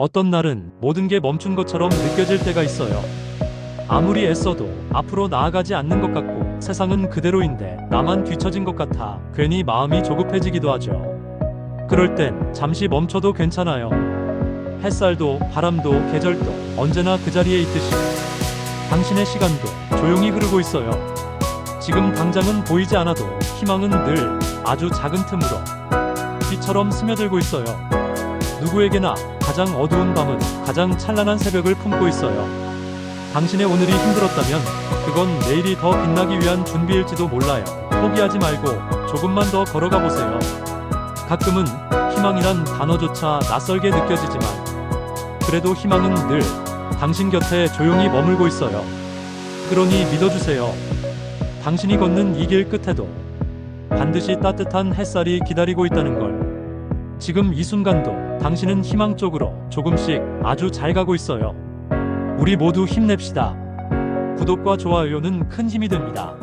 어떤 날은 모든 게 멈춘 것처럼 느껴질 때가 있어요. 아무리 애써도 앞으로 나아가지 않는 것 같고 세상은 그대로인데 나만 뒤처진 것 같아 괜히 마음이 조급해지기도 하죠. 그럴 땐 잠시 멈춰도 괜찮아요. 햇살도 바람도 계절도 언제나 그 자리에 있듯이 당신의 시간도 조용히 흐르고 있어요. 지금 당장은 보이지 않아도 희망은 늘 아주 작은 틈으로 비처럼 스며들고 있어요. 누구에게나 가장 어두운 밤은 가장 찬란한 새벽을 품고 있어요. 당신의 오늘이 힘들었다면 그건 내일이 더 빛나기 위한 준비일지도 몰라요. 포기하지 말고 조금만 더 걸어가 보세요. 가끔은 희망이란 단어조차 낯설게 느껴지지만 그래도 희망은 늘 당신 곁에 조용히 머물고 있어요. 그러니 믿어주세요. 당신이 걷는 이 길 끝에도 반드시 따뜻한 햇살이 기다리고 있다는 걸. 지금 이 순간도 당신은 희망 쪽으로 조금씩 아주 잘 가고 있어요. 우리 모두 힘냅시다. 구독과 좋아요는 큰 힘이 됩니다.